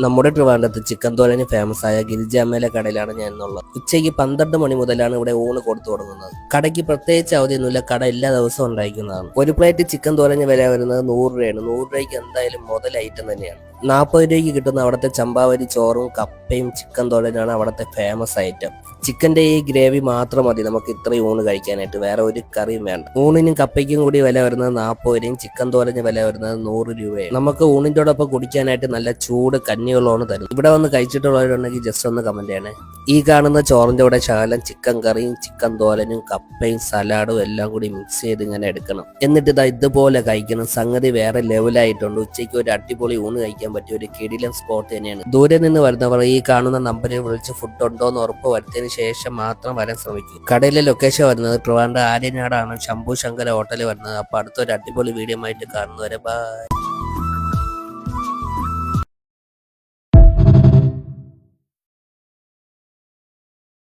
നമ്മുടെ ട്രിവാൻഡത്ത് chicken തോലന് famous ആയ ഗിരിജാമ്മയിലെ കടയിലാണ് ഞാൻ എന്നുള്ളത് ഉച്ചയ്ക്ക് പന്ത്രണ്ട് മണി മുതലാണ് ഇവിടെ ഊണ് കൊടുത്തു തുടങ്ങുന്നത്. കടയ്ക്ക് പ്രത്യേകിച്ച് അവധിയൊന്നുമില്ല കട എല്ലാ ദിവസവും ഉണ്ടായിരിക്കുന്നതാണ്. ഒരു പ്ലേറ്റ് ചിക്കൻ തോലന് വില വരുന്നത് നൂറ് രൂപയാണ്. നൂറ് രൂപയ്ക്ക് എന്തായാലും മുതൽ ഐറ്റം തന്നെയാണ്. നാൽപ്പത് രൂപയ്ക്ക് കിട്ടുന്ന അവിടുത്തെ ചമ്പാവരി ചോറും കപ്പയും ചിക്കൻ തോലനാണ് അവിടുത്തെ ഫേമസ് ഐറ്റം ചിക്കന്റെ ഈ ഗ്രേവി മാത്രം മതി. നമുക്ക് ഇത്രയും ഊണ് കഴിക്കാനായിട്ട്. വേറെ ഒരു കറിയും വേണ്ട. ഊണിനും കപ്പയ്ക്കും കൂടി വില വരുന്നത് നാൽപ്പത് രൂപയും ചിക്കൻ തോരഞ്ഞ് വില വരുന്നത് നൂറ് രൂപയും. നമുക്ക് ഊണിന്റെ ഊണിന്റെയോടൊപ്പം കുടിക്കാനായിട്ട് നല്ല ചൂട് കഞ്ഞികളോണ് തരും ഇവിടെ വന്ന് കഴിച്ചിട്ടുള്ളവരുണ്ടെങ്കിൽ ജസ്റ്റ് ഒന്ന് കമന്റ് ചെയ്യണേ. ഈ കാണുന്ന ചോറിന്റെ കൂടെ ശകലം ചിക്കൻ കറിയും ചിക്കൻ തോലനും കപ്പയും സലാഡും എല്ലാം കൂടി മിക്സ് ചെയ്ത് ഇങ്ങനെ എടുക്കണം. എന്നിട്ട് ഇതാ ഇതുപോലെ കഴിക്കണം. സംഗതി വേറെ ലെവലായിട്ടുണ്ട് ഉച്ചയ്ക്ക് ഒരു അടിപൊളി ഊണ് കഴിക്കാൻ പറ്റിയ ഒരു കിടിലൻ സ്പോട്ട് തന്നെയാണ്. ദൂരെ നിന്ന് വരുന്നവർ ഈ കാണുന്ന നമ്പറിൽ വിളിച്ച് ഫുഡ് ഉണ്ടോ എന്ന് ഉറപ്പ് വരുത്തിയതിനു ശേഷം മാത്രം വരാൻ ശ്രമിക്കും. കടയിലെ ലൊക്കേഷൻ വരുന്നത് ട്രിവാൻഡ്രം ആര്യനാടാണ്. ശംഭു ശങ്കര ഹോട്ടലിൽ വരുന്നത്. അപ്പൊ അടുത്തൊരു അടിപൊളി വീഡിയോ ആയിട്ട് കാണുന്നവരെ ബൈ